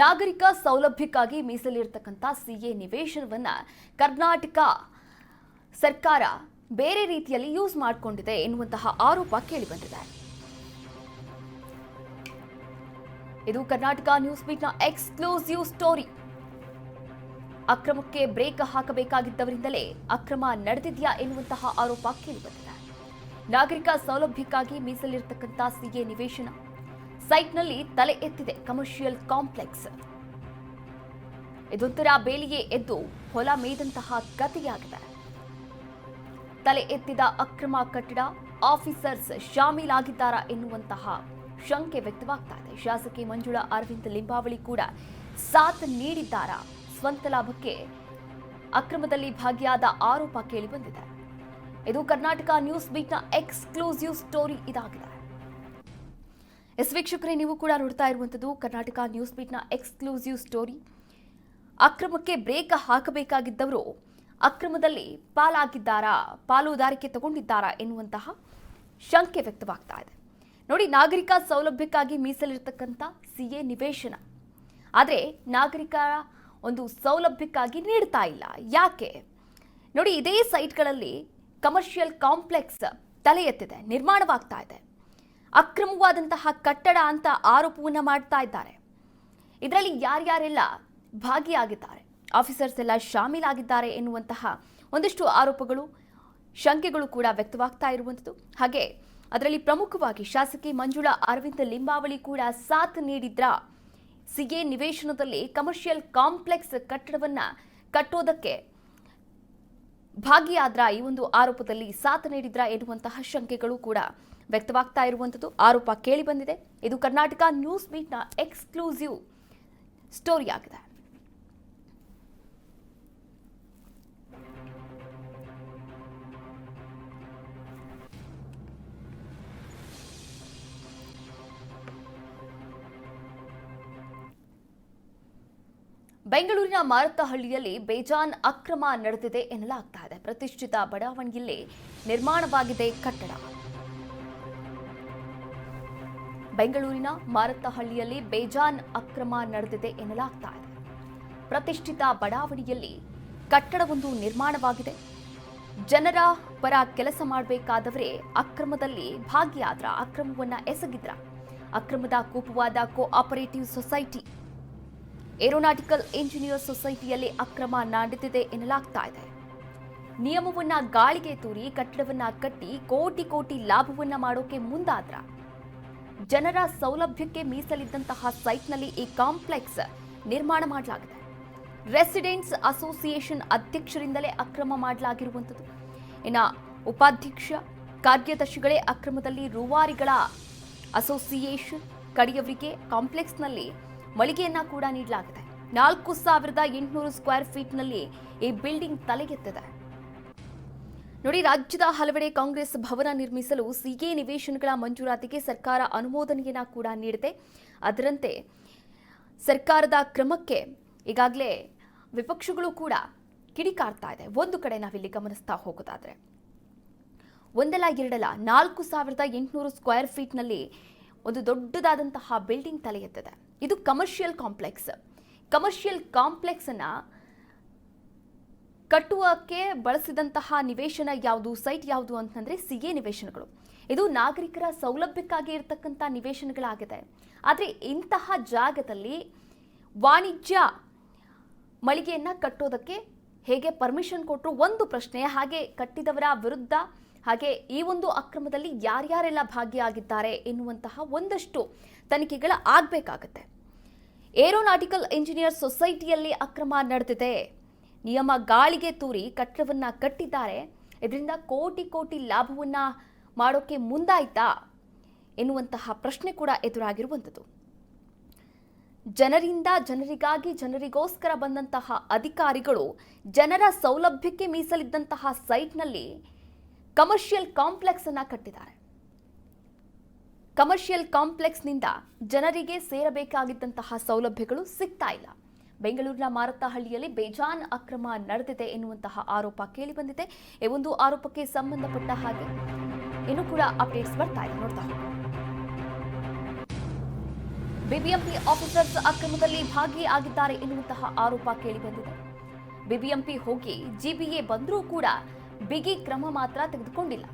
ನಾಗರಿಕ ಸೌಲಭ್ಯಕ್ಕಾಗಿ ಮೀಸಲಿರತಕ್ಕಂಥ ಸಿ ಎ ನಿವೇಶನವನ್ನ ಕರ್ನಾಟಕ ಸರ್ಕಾರ ಬೇರೆ ರೀತಿಯಲ್ಲಿ ಯೂಸ್ ಮಾಡಿಕೊಂಡಿದೆ ಎನ್ನುವಂತಹ ಆರೋಪ ಕೇಳಿಬಂದಿದೆ. ಇದು ಕರ್ನಾಟಕ ನ್ಯೂಸ್ ಬೀಟ್ನ ಎಕ್ಸ್ಕ್ಲೂಸಿವ್ ಸ್ಟೋರಿ. ಅಕ್ರಮಕ್ಕೆ ಬ್ರೇಕ್ ಹಾಕಬೇಕಾಗಿದ್ದವರಿಂದಲೇ ಅಕ್ರಮ ನಡೆದಿದೆಯಾ ಎನ್ನುವಂತಹ ಆರೋಪ ಕೇಳಿಬಂದಿದೆ. ನಾಗರಿಕ ಸೌಲಭ್ಯಕ್ಕಾಗಿ ಮೀಸಲಿರ್ತಕ್ಕಂಥ ಸಿಎ ನಿವೇಶನ ಸೈಟ್ನಲ್ಲಿ ತಲೆ ಎತ್ತಿದೆ ಕಮರ್ಷಿಯಲ್ ಕಾಂಪ್ಲೆಕ್ಸ್. ಇದೊಂಥರ ಬೇಲಿಗೆ ಎದ್ದು ಹೊಲ ಮೇದಂತಹ ಕಥೆಯಾಗಿದೆ ತಲೆ ಎತ್ತಿದ ಅಕ್ರಮ ಕಟ್ಟಡ ಆಫೀಸರ್ಸ್ ಶಾಮೀಲಾಗಿದ್ದಾರಾ ಎನ್ನುವಂತಹ ಶಂಕೆ ವ್ಯಕ್ತವಾಗ್ತಾ ಇದೆ. ಶಾಸಕಿ ಮಂಜುಳಾ ಅರವಿಂದ್ ಲಿಂಬಾವಳಿ ಕೂಡ ಸಾಥ್ ನೀಡಿದ್ದಾರಾ? ಸ್ವಂತ ಲಾಭಕ್ಕೆ ಅಕ್ರಮದಲ್ಲಿ ಭಾಗಿಯಾದ ಆರೋಪ ಕೇಳಿಬಂದಿದೆ ಇದು ಕರ್ನಾಟಕ ನ್ಯೂಸ್ ಬೀಟ್ನ ಎಕ್ಸ್ಕ್ಲೂಸಿವ್ ಸ್ಟೋರಿ ಇದಾಗಿದೆ. ಎಸ್ ವೀಕ್ಷಕರೇ, ನೀವು ಕೂಡ ನೋಡ್ತಾ ಇರುವಂಥದ್ದು ಕರ್ನಾಟಕ ನ್ಯೂಸ್ ಮೀಟ್ನ ಎಕ್ಸ್ಕ್ಲೂಸಿವ್ ಸ್ಟೋರಿ. ಅಕ್ರಮಕ್ಕೆ ಬ್ರೇಕ್ ಹಾಕಬೇಕಾಗಿದ್ದವರು ಅಕ್ರಮದಲ್ಲಿ ಪಾಲಾಗಿದ್ದಾರಾ ಪಾಲುದಾರಿಕೆ ತಗೊಂಡಿದ್ದಾರಾ ಎನ್ನುವಂತಹ ಶಂಕೆ ವ್ಯಕ್ತವಾಗ್ತಾ ಇದೆ. ನೋಡಿ, ನಾಗರಿಕ ಸೌಲಭ್ಯಕ್ಕಾಗಿ ಮೀಸಲಿರ್ತಕ್ಕಂಥ ಎ ನಿವೇಶನ. ಆದರೆ ನಾಗರಿಕರ ಒಂದು ಸೌಲಭ್ಯಕ್ಕಾಗಿ ನೀಡ್ತಾ ಇಲ್ಲ. ಯಾಕೆ? ನೋಡಿ, ಇದೇ ಸೈಟ್ಗಳಲ್ಲಿ ಕಮರ್ಷಿಯಲ್ ಕಾಂಪ್ಲೆಕ್ಸ್ ತಲೆ ಎತ್ತಿದೆ, ನಿರ್ಮಾಣವಾಗ್ತಾ ಇದೆ. ಅಕ್ರಮವಾದಂತಹ ಕಟ್ಟಡ ಅಂತ ಆರೋಪವನ್ನು ಮಾಡ್ತಾ ಇದ್ದಾರೆ. ಇದರಲ್ಲಿ ಯಾರ್ಯಾರೆಲ್ಲ ಭಾಗಿಯಾಗಿದ್ದಾರೆ? ಆಫೀಸರ್ಸ್ ಎಲ್ಲ ಶಾಮೀಲಾಗಿದ್ದಾರೆ ಎನ್ನುವಂತಹ ಒಂದಿಷ್ಟು ಆರೋಪಗಳು, ಶಂಕೆಗಳು ಕೂಡ ವ್ಯಕ್ತವಾಗ್ತಾ ಇರುವಂಥದ್ದು. ಹಾಗೆ ಅದರಲ್ಲಿ ಪ್ರಮುಖವಾಗಿ ಶಾಸಕಿ ಮಂಜುಳಾ ಅರವಿಂದ್ ಲಿಂಬಾವಳಿ ಕೂಡ ಸಾಥ್ ನೀಡಿದ್ರ? ಸಿಗೆ ನಿವೇಶನದಲ್ಲಿ ಕಮರ್ಷಿಯಲ್ ಕಾಂಪ್ಲೆಕ್ಸ್ ಕಟ್ಟಡವನ್ನು ಕಟ್ಟೋದಕ್ಕೆ ಭಾಗಿಯಾದ್ರ ಈ ಒಂದು ಆರೋಪದಲ್ಲಿ ಸಾಥ್ ನೀಡಿದ್ರ ಎನ್ನುವಂತಹ ಶಂಕೆಗಳು ಕೂಡ ವ್ಯಕ್ತವಾಗ್ತಾ ಇರುವಂಥದ್ದು. ಆರೋಪ ಕೇಳಿ ಬಂದಿದೆ. ಇದು ಕರ್ನಾಟಕ ನ್ಯೂಸ್ ಮೀಟ್ನ ಎಕ್ಸ್ಕ್ಲೂಸಿವ್ ಸ್ಟೋರಿ ಆಗಿದೆ. ಬೆಂಗಳೂರಿನ ಮಾರತ್ತಹಳ್ಳಿಯಲ್ಲಿ ಬೇಜಾನ್ ಅಕ್ರಮ ನಡೆದಿದೆ ಎನ್ನಲಾಗ್ತಾ ಇದೆ. ಪ್ರತಿಷ್ಠಿತ ಬಡಾವಣೆಯಲ್ಲಿ ನಿರ್ಮಾಣವಾಗಿದೆ ಕಟ್ಟಡ. ಬೆಂಗಳೂರಿನ ಮಾರತ್ತಹಳ್ಳಿಯಲ್ಲಿ ಬೇಜಾನ್ ಅಕ್ರಮ ನಡೆದಿದೆ ಎನ್ನಲಾಗ್ತಾ ಇದೆ. ಪ್ರತಿಷ್ಠಿತ ಬಡಾವಣೆಯಲ್ಲಿ ಕಟ್ಟಡವೊಂದು ನಿರ್ಮಾಣವಾಗಿದೆ. ಜನರ ಪರ ಕೆಲಸ ಮಾಡಬೇಕಾದವರೇ ಅಕ್ರಮದಲ್ಲಿ ಭಾಗಿಯಾದ್ರ ಅಕ್ರಮವನ್ನ ಎಸಗಿದ್ರ. ಅಕ್ರಮದ ಕೂಪವಾದ ಕೋಆಪರೇಟಿವ್ ಸೊಸೈಟಿ ಏರೋನಾಟಿಕಲ್ ಇಂಜಿನಿಯರ್ ಸೊಸೈಟಿಯಲ್ಲಿ ಅಕ್ರಮ ನಡೆದಿದೆ ಎನ್ನಲಾಗ್ತಾ ಇದೆ. ನಿಯಮವನ್ನ ಗಾಳಿಗೆ ತೂರಿ ಕಟ್ಟಡವನ್ನ ಕಟ್ಟಿ ಕೋಟಿ ಕೋಟಿ ಲಾಭವನ್ನ ಮಾಡೋಕೆ ಮುಂದಾದ್ರ. ಜನರ ಸೌಲಭ್ಯಕ್ಕೆ ಮೀಸಲಿದ್ದಂತಹ ಸೈಟ್ನಲ್ಲಿ ಈ ಕಾಂಪ್ಲೆಕ್ಸ್ ನಿರ್ಮಾಣ ಮಾಡಲಾಗಿದೆ. ರೆಸಿಡೆಂಟ್ಸ್ ಅಸೋಸಿಯೇಷನ್ ಅಧ್ಯಕ್ಷರಿಂದಲೇ ಅಕ್ರಮ ಮಾಡಲಾಗಿರುವಂಥದ್ದು. ಇನ್ನು ಉಪಾಧ್ಯಕ್ಷ, ಕಾರ್ಯದರ್ಶಿಗಳೇ ಅಕ್ರಮದಲ್ಲಿ ರೂವಾರಿಗಳ ಅಸೋಸಿಯೇಷನ್ ಕಡೆಯವರಿಗೆ ಕಾಂಪ್ಲೆಕ್ಸ್ನಲ್ಲಿ ಮಳಿಗೆಯನ್ನ ಕೂಡ ನೀಡಲಾಗಿದೆ. ನಾಲ್ಕು ಸಾವಿರದ ಎಂಟುನೂರು ಸ್ಕ್ವೇರ್ ಫೀಟ್ನಲ್ಲಿ ಈ ಬಿಲ್ಡಿಂಗ್ ತಲೆಗೆತ್ತಿದೆ. ನೋಡಿ, ರಾಜ್ಯದ ಹಲವೆಡೆ ಕಾಂಗ್ರೆಸ್ ಭವನ ನಿರ್ಮಿಸಲು ಸಿಎ ನಿವೇಶನಗಳ ಮಂಜೂರಾತಿಗೆ ಸರ್ಕಾರ ಅನುಮೋದನೆಯನ್ನ ಕೂಡ ನೀಡಿದೆ. ಅದರಂತೆ ಸರ್ಕಾರದ ಕ್ರಮಕ್ಕೆ ಈಗಾಗಲೇ ವಿಪಕ್ಷಗಳು ಕೂಡ ಕಿಡಿಕಾರ್ತಾ ಇದೆ. ಒಂದು ಕಡೆ ನಾವಿಲ್ಲಿ ಗಮನಿಸ್ತಾ ಹೋಗೋದಾದ್ರೆ. ಒಂದಲ್ಲ, ಎರಡಲ್ಲ, ನಾಲ್ಕು ಸಾವಿರದ ಎಂಟುನೂರು ಸ್ಕ್ವೇರ್ ಫೀಟ್ನಲ್ಲಿ ಒಂದು ದೊಡ್ಡದಾದಂತಹ ಬಿಲ್ಡಿಂಗ್ ತಲೆ ಎತ್ತದೆ ಇದು ಕಮರ್ಷಿಯಲ್ ಕಾಂಪ್ಲೆಕ್ಸ್ ಕಮರ್ಷಿಯಲ್ ಕಾಂಪ್ಲೆಕ್ಸ್ ಅನ್ನ ಕಟ್ಟುವಕ್ಕೆ ಬಳಸಿದಂತಹ ನಿವೇಶನ ಯಾವುದು ಸೈಟ್ ಯಾವುದು ಅಂತಂದ್ರೆ ಎ ನಿವೇಶನಗಳು. ಇದು ನಾಗರಿಕರ ಸೌಲಭ್ಯಕ್ಕಾಗಿ ಇರತಕ್ಕಂಥ ನಿವೇಶನಗಳಾಗಿದೆ ಆದರೆ ಇಂತಹ ಜಾಗದಲ್ಲಿ ವಾಣಿಜ್ಯ ಮಳಿಗೆಯನ್ನ ಕಟ್ಟೋದಕ್ಕೆ ಹೇಗೆ ಪರ್ಮಿಷನ್ ಕೊಟ್ಟರು ಒಂದು ಪ್ರಶ್ನೆ. ಹಾಗೆ ಕಟ್ಟಿದವರ ವಿರುದ್ಧ ಹಾಗೆ ಈ ಒಂದು ಅಕ್ರಮದಲ್ಲಿ ಯಾರ್ಯಾರೆಲ್ಲ ಭಾಗಿಯಾಗಿದ್ದಾರೆ ಎನ್ನುವಂತಹ ಒಂದಷ್ಟು ತನಿಖೆಗಳ ಆಗಬೇಕಾಗತ್ತೆ. ಏರೋನಾಟಿಕಲ್ ಇಂಜಿನಿಯರ್ ಸೊಸೈಟಿಯಲ್ಲಿ ಅಕ್ರಮ ನಡೆದಿದೆ. ನಿಯಮ ಗಾಳಿಗೆ ತೂರಿ ಕಟ್ಟಡವನ್ನು ಕಟ್ಟಿದ್ದಾರೆ. ಇದರಿಂದ ಕೋಟಿ ಕೋಟಿ ಲಾಭವನ್ನು ಮಾಡೋಕ್ಕೆ ಮುಂದಾಯ್ತಾ ಎನ್ನುವಂತಹ ಪ್ರಶ್ನೆ ಕೂಡ ಎದುರಾಗಿರುವಂಥದ್ದು. ಜನರಿಂದ ಜನರಿಗಾಗಿ ಜನರಿಗೋಸ್ಕರ ಬಂದಂತಹ ಅಧಿಕಾರಿಗಳು ಜನರ ಸೌಲಭ್ಯಕ್ಕೆ ಮೀಸಲಿದ್ದಂತಹ ಸೈಟ್ನಲ್ಲಿ ಕಮರ್ಷಿಯಲ್ ಕಾಂಪ್ಲೆಕ್ಸ್ ಅನ್ನ ಕಟ್ಟಿದ್ದಾರೆ. ಕಮರ್ಷಿಯಲ್ ಕಾಂಪ್ಲೆಕ್ಸ್ನಿಂದ ಜನರಿಗೆ ಸೇರಬೇಕಾಗಿದ್ದಂತಹ ಸೌಲಭ್ಯಗಳು ಸಿಗ್ತಾ ಇಲ್ಲ. ಬೆಂಗಳೂರಿನ ಮಾರತ್ತಹಳ್ಳಿಯಲ್ಲಿ ಬೇಜಾನ್ ಅಕ್ರಮ ನಡೆದಿದೆ ಎನ್ನುವಂತಹ ಆರೋಪ ಕೇಳಿಬಂದಿದೆ. ಈ ಒಂದು ಆರೋಪಕ್ಕೆ ಸಂಬಂಧಪಟ್ಟ ಹಾಗೆ ಇನ್ನೂ ಕೂಡ ಅಪ್ಡೇಟ್ಸ್ ಬರ್ತಾ ಇದೆ. ನೋಡ್ತಾ ಬಿಬಿಎಂಪಿ ಆಫೀಸರ್ಸ್ ಅಕ್ರಮದಲ್ಲಿ ಭಾಗಿಯಾಗಿದ್ದಾರೆ ಎನ್ನುವಂತಹ ಆರೋಪ ಕೇಳಿ ಬಂದಿದೆ ಬಿಬಿಎಂಪಿ ಹೋಗಿ ಜಿಬಿಎ ಬಂದರೂ ಕೂಡ ಬಿಗಿ ಕ್ರಮ ಮಾತ್ರ ತೆಗೆದುಕೊಂಡಿಲ್ಲ.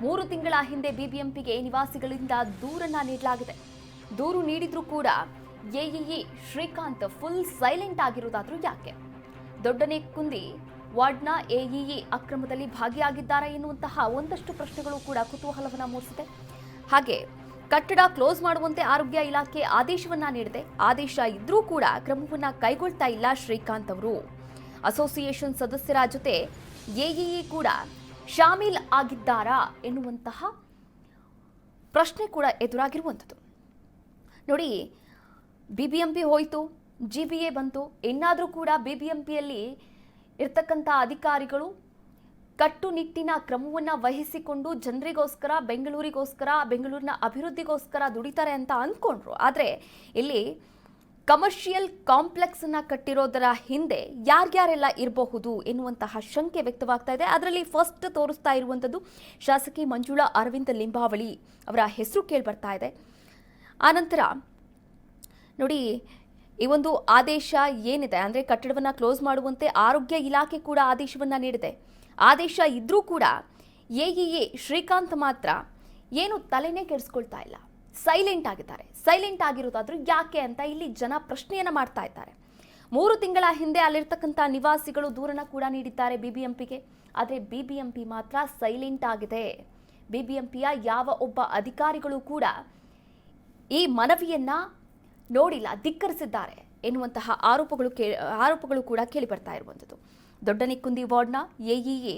ಮೂರು ತಿಂಗಳ ಹಿಂದೆ ಬಿಬಿಎಂಪಿಗೆ ನಿವಾಸಿಗಳಿಂದ ದೂರನ್ನ ನೀಡಲಾಗಿದೆ. ದೂರು ನೀಡಿದ್ರೂ ಕೂಡ ಎಇಇ ಶ್ರೀಕಾಂತ್ ಫುಲ್ ಸೈಲೆಂಟ್ ಆಗಿರೋದಾದ್ರೂ ಯಾಕೆ? ದೊಡ್ಡನೆ ಕುಂದಿ, ವಾರ್ಡ್ನ ಎಇಇ ಅಕ್ರಮದಲ್ಲಿ ಭಾಗಿಯಾಗಿದ್ದಾರೆ ಎನ್ನುವಂತಹ ಒಂದಷ್ಟು ಪ್ರಶ್ನೆಗಳು ಕೂಡ ಕುತೂಹಲವನ್ನು ಮೂಡಿಸಿದೆ. ಹಾಗೆ, ಕಟ್ಟಡ ಕ್ಲೋಸ್ ಮಾಡುವಂತೆ ಆರೋಗ್ಯ ಇಲಾಖೆ ಆದೇಶವನ್ನ ನೀಡಿದೆ. ಆದೇಶ ಇದ್ರೂ ಕೂಡ ಕ್ರಮವನ್ನ ಕೈಗೊಳ್ತಾ ಇಲ್ಲ ಶ್ರೀಕಾಂತ್ ಅವರು. ಅಸೋಸಿಯೇಷನ್ ಸದಸ್ಯರ ಜೊತೆ ಎಇಇ ಕೂಡ ಶಾಮೀಲ್ ಆಗಿದ್ದಾರಾ ಎನ್ನುವಂತಹ ಪ್ರಶ್ನೆ ಕೂಡ ಎದುರಾಗಿರುವಂಥದ್ದು. ನೋಡಿ, ಬಿ ಬಿ ಎಂ ಪಿ ಹೋಯಿತು, ಜಿ ಬಿ ಎ ಬಂತು, ಇನ್ನಾದರೂ ಕೂಡ ಬಿ ಬಿ ಎಂ ಪಿಯಲ್ಲಿ ಇರ್ತಕ್ಕಂಥ ಅಧಿಕಾರಿಗಳು ಕಟ್ಟುನಿಟ್ಟಿನ ಕ್ರಮವನ್ನು ವಹಿಸಿಕೊಂಡು ಜನರಿಗೋಸ್ಕರ, ಬೆಂಗಳೂರಿಗೋಸ್ಕರ, ಬೆಂಗಳೂರಿನ ಅಭಿವೃದ್ಧಿಗೋಸ್ಕರ ದುಡಿತಾರೆ ಅಂತ ಅಂದ್ಕೊಂಡ್ರು. ಆದರೆ, ಇಲ್ಲಿ ಕಮರ್ಷಿಯಲ್ ಕಾಂಪ್ಲೆಕ್ಸ್ ಅನ್ನ ಕಟ್ಟಿರೋದರ ಹಿಂದೆ ಯಾರ್ಯಾರೆಲ್ಲ ಇರಬಹುದು ಎನ್ನುವಂತಹ ಶಂಕೆ ವ್ಯಕ್ತವಾಗ್ತಾ ಇದೆ. ಅದರಲ್ಲಿ ಫಸ್ಟ್ ತೋರಿಸ್ತಾ ಇರುವಂಥದ್ದು ಶಾಸಕಿ ಮಂಜುಳಾ ಅರವಿಂದ ಲಿಂಬಾವಳಿ ಅವರ ಹೆಸರು ಕೇಳಿ ಬರ್ತಾ ಇದೆ. ಆನಂತರ ನೋಡಿ, ಈ ಒಂದು ಆದೇಶ ಏನಿದೆ? ಅಂದರೆ ಕಟ್ಟಡವನ್ನು ಕ್ಲೋಸ್ ಮಾಡುವಂತೆ ಆರೋಗ್ಯ ಇಲಾಖೆ ಕೂಡ ಆದೇಶವನ್ನು ನೀಡಿದೆ. ಆದೇಶ ಇದ್ರೂ ಕೂಡ ಎ ಶ್ರೀಕಾಂತ್ ಮಾತ್ರ ಏನು ತಲೆನೇ ಕೆಡಿಸ್ಕೊಳ್ತಾ ಇಲ್ಲ. ಸೈಲೆಂಟ್ ಆಗಿದ್ದಾರೆ. ಸೈಲೆಂಟ್ ಆಗಿರೋದಾದ್ರೂ ಯಾಕೆ ಅಂತ ಇಲ್ಲಿ ಜನ ಪ್ರಶ್ನೆಯನ್ನು ಮಾಡ್ತಾ ಇದ್ದಾರೆ. ಮೂರು ತಿಂಗಳ ಹಿಂದೆ ಅಲ್ಲಿರ್ತಕ್ಕಂಥ ನಿವಾಸಿಗಳು ದೂರನ ಕೂಡ ನೀಡಿದ್ದಾರೆ ಬಿಬಿಎಂಪಿಗೆ. ಆದರೆ ಬಿಬಿಎಂಪಿ ಮಾತ್ರ ಸೈಲೆಂಟ್ ಆಗಿದೆ. ಬಿಬಿಎಂಪಿಯ ಯಾವ ಒಬ್ಬ ಅಧಿಕಾರಿಗಳು ಕೂಡ ಈ ಮನವಿಯನ್ನು ನೋಡಿಲ್ಲ, ಧಿಕ್ಕರಿಸಿದ್ದಾರೆ ಎನ್ನುವಂತಹ ಆರೋಪಗಳು ಕೇ, ಆರೋಪಗಳು ಕೂಡ ಕೇಳಿಬರ್ತಾ ಇರುವಂಥದ್ದು. ದೊಡ್ಡನಿಕ್ಕುಂದಿ ವಾರ್ಡ್ನ ಎಇಎ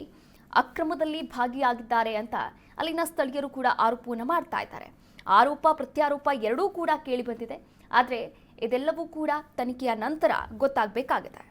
ಅಕ್ರಮದಲ್ಲಿ ಭಾಗಿಯಾಗಿದ್ದಾರೆ ಅಂತ ಅಲ್ಲಿನ ಸ್ಥಳೀಯರು ಕೂಡ ಆರೋಪವನ್ನು ಮಾಡ್ತಾ ಇದ್ದಾರೆ. ಆರೋಪ ಪ್ರತ್ಯಾರೋಪ ಎರಡೂ ಕೂಡ ಕೇಳಿ ಬಂದಿದೆ. ಆದರೆ ಇದೆಲ್ಲವೂ ಕೂಡ ತನಿಖೆಯ ನಂತರ ಗೊತ್ತಾಗಬೇಕಾಗಿದೆ.